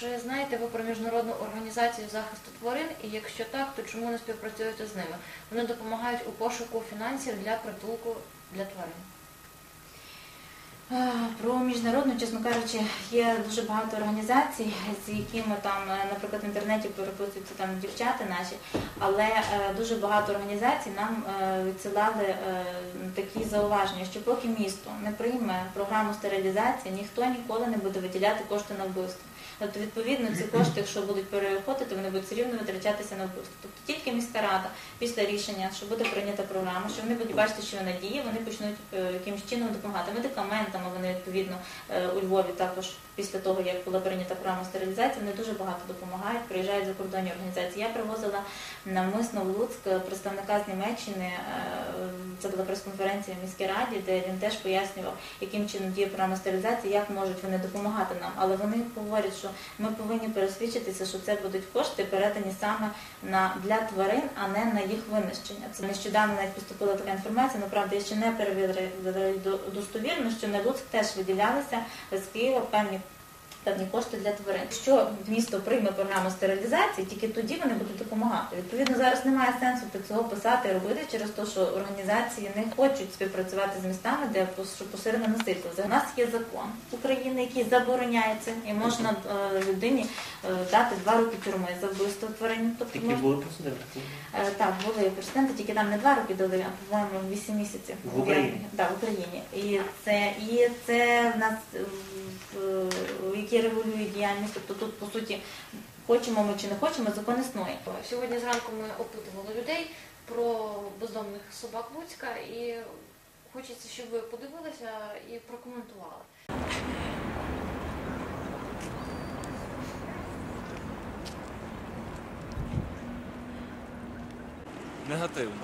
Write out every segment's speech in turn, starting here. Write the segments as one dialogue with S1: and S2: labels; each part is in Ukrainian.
S1: Чи знаєте ви про міжнародну організацію захисту тварин? І якщо так, то чому не співпрацюєте з ними? Вони допомагають у пошуку фінансів для притулку для тварин.
S2: Е, Про міжнародну, чесно кажучи, є дуже багато організацій, з якими там, е, наприклад, в інтернеті переписуються там дівчата наші, але е, дуже багато організацій нам відсилали такі зауваження, що поки місто не прийме програму стерилізації, ніхто ніколи не буде виділяти кошти на вбивство. Тобто, відповідно, ці кошти, якщо будуть переходити, вони будуть все рівно витрачатися на вбивство. Тобто тільки міська рада після рішення, що буде прийнята програма, що вони будуть бачити, що вона діє, вони почнуть е, якимось чином допомагати медикаментами. Вони відповідно е, у Львові також після того, як була прийнята програма стерилізації, вони дуже багато допомагають. Приїжджають закордонні організації. Я привозила навмисно в Луцьк представника з Німеччини. Це була прес-конференція в міській раді, де він теж пояснював, яким чином діє програма стерилізації, як можуть вони допомагати нам. Але вони говорять, що ми повинні пересвідчитися, що це будуть кошти передані саме на для тварин, а не на їх винищення. Це нещодавно навіть поступила така інформація. Ну правда, я ще не перевірила достовірно, що на Луцьк теж виділялися з Києва певні. Певні кошти для тварин. Якщо місто прийме програму стерилізації, тільки тоді вони будуть допомагати. Відповідно, зараз немає сенсу цього писати і робити через те, що організації не хочуть співпрацювати з містами, де поширене насильство. У нас є закон України, який забороняє це, і можна е, людині е, дати два роки тюрми за вбивство тварин. Тобто
S3: Такі були прецеденти.
S2: Е, Так, були президенти, тільки там не два роки дали, а по-моєму 8 місяців.
S3: В Україні?
S2: Так, в Україні. І це, і це в нас в- в- які регулюють діяльність. Тобто тут, по суті, хочемо ми чи не хочемо, закон існує.
S1: Сьогодні зранку ми опитували людей про бездомних собак Луцька і хочеться, щоб ви подивилися і прокоментували.
S4: Негативно.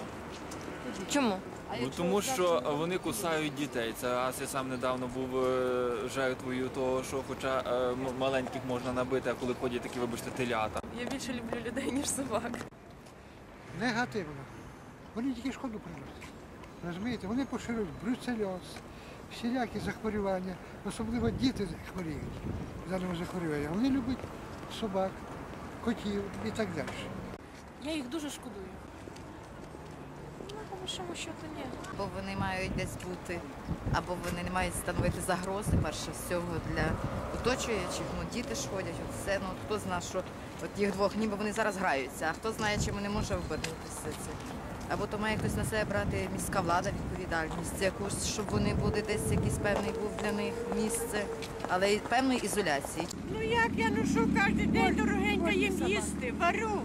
S1: Чому?
S4: Ну, тому що вони кусають дітей. Це аз я сам недавно був е, жертвою того, що хоча е, м- маленьких можна набити, а коли ходять такі, вибачте, телята.
S5: Я більше люблю людей, ніж собак.
S6: Негативно. Вони тільки шкоду приносять. Розумієте, вони поширюють бруцельоз, всілякі захворювання, особливо діти хворіють даними захворювання. Вони люблять собак, котів і так далі.
S5: Я їх дуже шкодую. Ну, по счету, ні.
S7: Або вони мають десь бути, або вони не мають становити загрози, перше всього для оточуючих. Ну, діти ж ходять, от все. Ну, хто знає, що от їх двох, ніби вони зараз граються, а хто знає, чим вони може обернутися це. Або то має хтось на себе брати міська влада відповідальність якусь, щоб вони були десь якийсь певний був для них місце, але й певної ізоляції.
S8: Ну як я ношу кожен день дорогенько їм їсти, варю,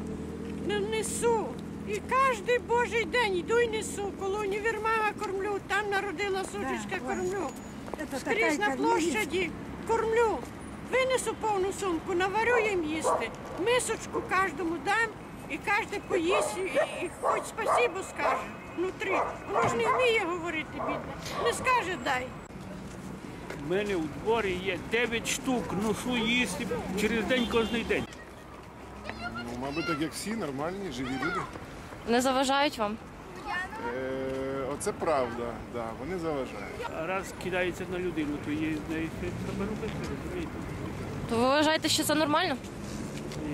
S8: не несу. І кожен божий день йду і несу. Коло універмага кормлю, там народила сушечка, кормлю. Скрізь на площаді кормлю. Винесу повну сумку, наварю їм їсти. Мисочку кожному дам і кожен поїсть, і, і хоч спасибо скаже внутрі. Воно ж не вміє говорити, бідне. Не скаже дай.
S9: У мене у дворі є 9 штук, ношу їсти через день кожен день.
S10: Ну, мабуть, так як всі нормальні, живі люди.
S1: Не заважають вам?
S10: Е, оце правда, да, вони заважають.
S9: А раз кидається на людину, то є з неї треба робити, розумієте?
S1: То ви вважаєте, що це нормально?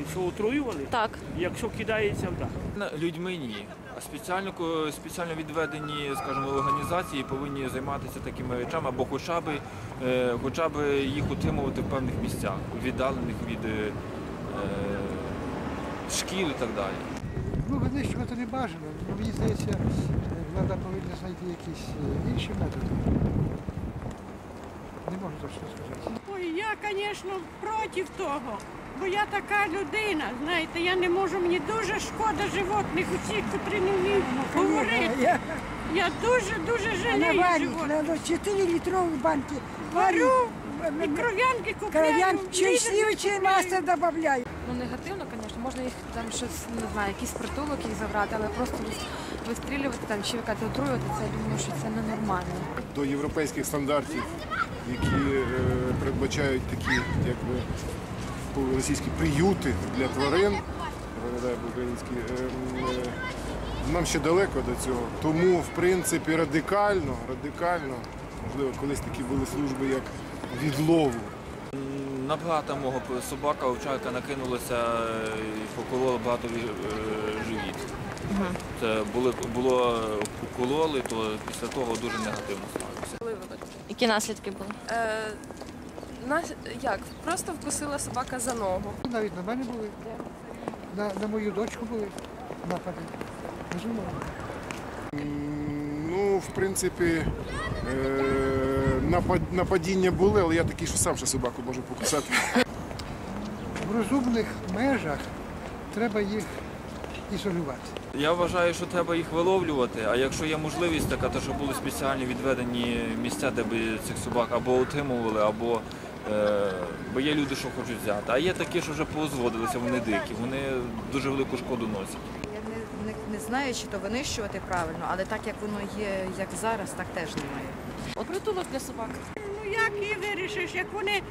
S9: І Що отруювали?
S1: Так.
S9: Якщо кидається, так.
S4: Людьми ні. А спеціально ко- спеціально відведені, скажімо, організації повинні займатися такими речами, або хоча б, е, хоча б їх утримувати в певних місцях, віддалених від е, е, шкіл і так далі.
S6: Ну, винищувати не бажано. Ну, Мені здається, влада повинна знайти якісь е, інші методи. Не можу точно сказати.
S8: Ой, я, звісно, проти того. Бо я така людина, знаєте, я не можу, мені дуже шкода животних, усіх, котрі не вміють говорити. Я дуже-дуже жалію животних.
S11: Надо 4 літрові банки.
S8: Варю і кров'янки купляю.
S11: Кров'ян,
S8: в
S11: ще й
S8: лідері
S11: сливочне
S8: купляю.
S11: масло додаю.
S5: Ну, негативно, звісно, можна їх там щось, не знаю, якийсь притулок їх забрати, але просто вистрілювати там чи якати отруювати, це я думаю, що це ненормально.
S10: До європейських стандартів, які е, передбачають такі, якби по-російськи приюти для тварин, по-українськи, ем, е, нам ще далеко до цього. Тому, в принципі, радикально, радикально, можливо, колись такі були служби як відлову.
S4: На брата мого собака овчарка накинулася і поколола багато е, живіт. Це були, було укололи, то після того дуже негативно ставився.
S1: Які наслідки були?
S3: Е, на, як? Просто вкусила собака за ногу.
S6: Навіть на мене були, на, на мою дочку були напади. Безумовно.
S10: В принципі, е, нападіння були, але я такий, що сам ще собаку можу покусати.
S6: В розумних межах треба їх ізолювати.
S4: Я вважаю, що треба їх виловлювати, а якщо є можливість така, то щоб були спеціальні відведені місця, де би цих собак або утримували, або е, бо є люди, що хочуть взяти. А є такі, що вже позводилися, вони дикі, вони дуже велику шкоду носять.
S7: Не, не, знаю, чи то винищувати правильно, але так як воно є, як зараз, так теж немає.
S3: От Притулок для собак.
S8: Ну як її вирішиш, як вони е,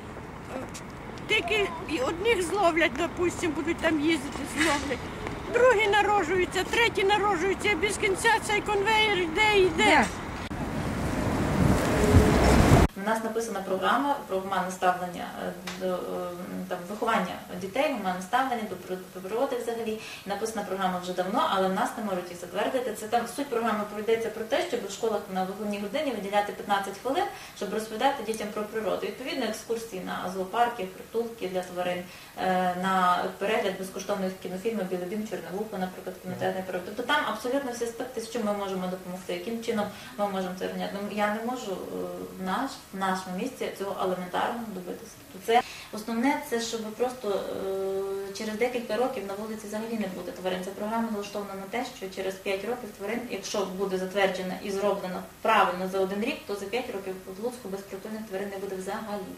S8: тільки і одних зловлять, допустим, будуть там їздити, зловлять. Другі народжуються, треті народжуються, без кінця цей конвейер йде і йде.
S2: У нас написана програма про гуманне ставлення е, до е, там, виховання дітей, гуманне ставлення до природи взагалі. Написана програма вже давно, але в нас не можуть їх затвердити. Це там суть програми пройдеться про те, щоб в школах на виховній годині виділяти 15 хвилин, щоб розповідати дітям про природу. Відповідно, екскурсії на зоопарки, притулки для тварин, е, на перегляд безкоштовних кінофільмів Білобім Чорновуха, наприклад, кінотеатрний період. Тобто там абсолютно всі аспекти, з чим ми можемо допомогти, яким чином ми можемо це організувати. Ну, Я не можу наш нашому місці цього елементарно добитися. Тобто це основне, це щоб просто е, через декілька років на вулиці взагалі не буде тварин. Ця програма налаштована на те, що через 5 років тварин, якщо буде затверджена і зроблено правильно за один рік, то за 5 років в Луцьку безпритульних тварин не буде взагалі.